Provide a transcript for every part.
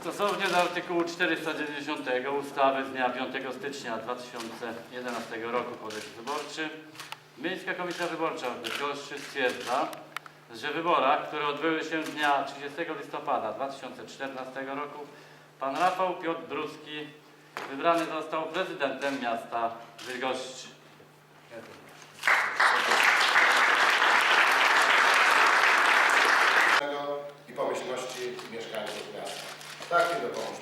Stosownie do artykułu 490 ustawy z dnia 5 stycznia 2011 roku Kodeks Wyborczy Miejska Komisja Wyborcza w Bydgoszczy stwierdza, że w wyborach, które odbyły się dnia 30 listopada 2014 roku, pan Rafał Piotr Bruski wybrany został prezydentem miasta Bydgoszczy. i pomyślności mieszkańców miasta. Tak mi dopomóż.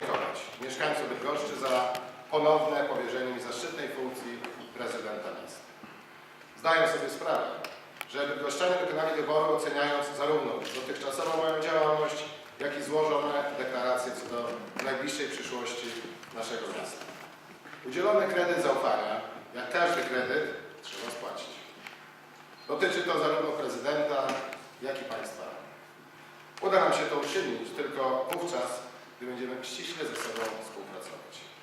Dziękować mieszkańców Bydgoszczy za ponowne powierzenie mi zaszczytnej funkcji prezydenta miasta. Zdaję sobie sprawę, że bydgoszczanie dokonali wyboru oceniając zarówno dotychczasową moją działalność, jak i złożone deklaracje co do najbliższej przyszłości naszego miasta. Udzielony kredyt zaufania, jak każdy kredyt, trzeba spłacić. Dotyczy to zarówno prezydenta, jak i państwa. Uda nam się to uczynić tylko wówczas, gdy będziemy ściśle ze sobą współpracować.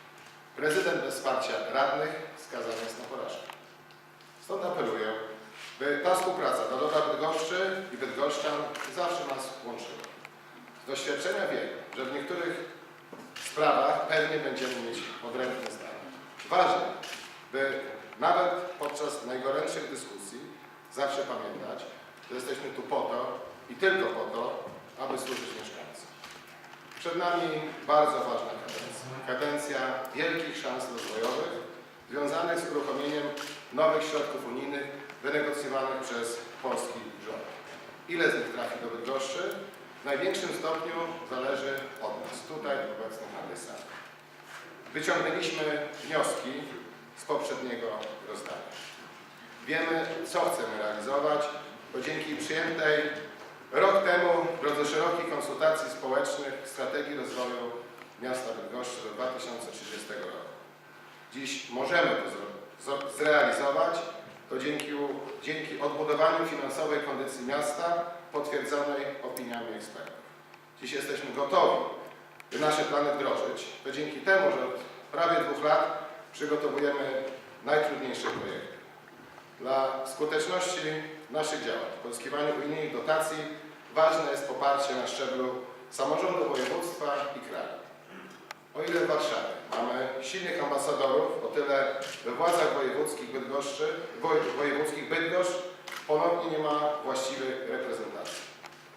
Prezydent bez wsparcia radnych skazany jest na porażkę. Stąd apeluję, by ta współpraca dla dobra Bydgoszczy i Bydgoszczan zawsze nas łączyła. Z doświadczenia wiem, że w niektórych sprawach pewnie będziemy mieć odrębne zdanie. Ważne, by nawet podczas najgorętszych dyskusji zawsze pamiętać, że jesteśmy tu po to i tylko po to, aby służyć mieszkańcom. Przed nami bardzo ważna kadencja. Kadencja wielkich szans rozwojowych związanych z uruchomieniem nowych środków unijnych wynegocjowanych przez polski rząd. Ile z nich trafi do Bydgoszczy? W największym stopniu zależy od nas, tutaj obecnych na tej sali. Wyciągnęliśmy wnioski z poprzedniego rozdania. Wiemy, co chcemy realizować, bo dzięki przyjętej rok temu w drodze szerokich konsultacji społecznych strategii rozwoju miasta Bydgoszczy do 2030 roku. Dziś możemy to zrealizować, to dzięki, dzięki odbudowaniu finansowej kondycji miasta potwierdzonej opiniami ekspertów. Dziś jesteśmy gotowi, by nasze plany wdrożyć. To dzięki temu, że od prawie dwóch lat przygotowujemy najtrudniejsze projekty. Dla skuteczności naszych działań pozyskiwaniu unijnych dotacji ważne jest poparcie na szczeblu samorządu województwa i kraju. O ile w Warszawie mamy silnych ambasadorów, o tyle we władzach wojewódzkich Bydgoszczy, woj- wojewódzkich Bydgoszcz ponownie nie ma właściwej reprezentacji.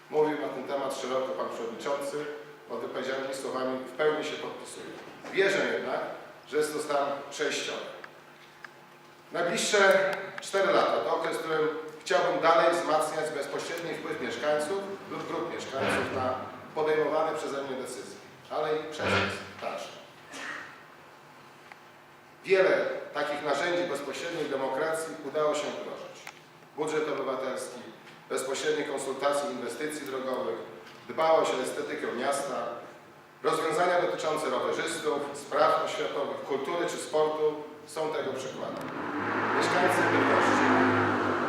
Mówił na ten temat szeroko Pan Przewodniczący, pod wypowiedzianymi słowami w pełni się podpisuję. Wierzę jednak, że jest to stan przejściowy. Najbliższe 4 lata to okres, w którym chciałbym dalej wzmacniać bezpośredni wpływ mieszkańców lub grup mieszkańców na podejmowane przeze mnie decyzje, ale i przez także. Wiele takich narzędzi bezpośredniej demokracji udało się wdrożyć. Budżet obywatelski, bezpośrednie konsultacje inwestycji drogowych, dbałość o estetykę miasta, rozwiązania dotyczące rowerzystów, spraw oświatowych, kultury czy sportu są tego przykładem. Mieszkańcy Bydgoszczy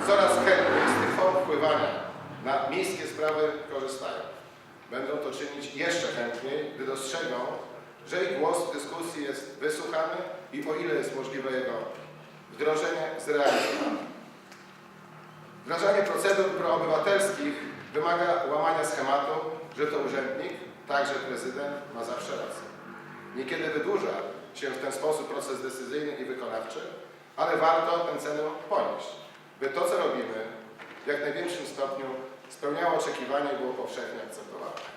coraz chętniej z tych form wpływania na miejskie sprawy korzystają. Będą to czynić jeszcze chętniej, gdy dostrzegą, że ich głos w dyskusji jest wysłuchany i o ile jest możliwe jego wdrożenie, zrealizowane. Wdrażanie procedur proobywatelskich wymaga łamania schematu, że to urzędnik, także prezydent, ma zawsze rację. Niekiedy wydłuża się w ten sposób proces decyzyjny i wykonawczy, ale warto tę cenę ponieść, by to, co robimy, w jak największym stopniu spełniało oczekiwania i było powszechnie akceptowane.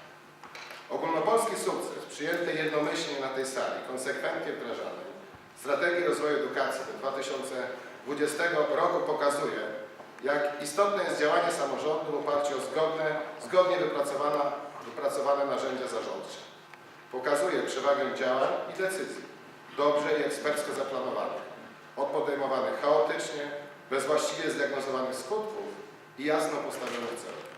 Ogólnopolski sukces przyjętej jednomyślnie na tej sali, konsekwentnie wdrażanej strategii rozwoju edukacji do 2020 roku pokazuje, jak istotne jest działanie samorządu w oparciu o zgodne, zgodnie wypracowane, wypracowane narzędzia zarządcze. Pokazuje przewagę działań i decyzji, dobrze i ekspercko zaplanowanych, od chaotycznie, bez właściwie zdiagnozowanych skutków i jasno postawionych celów.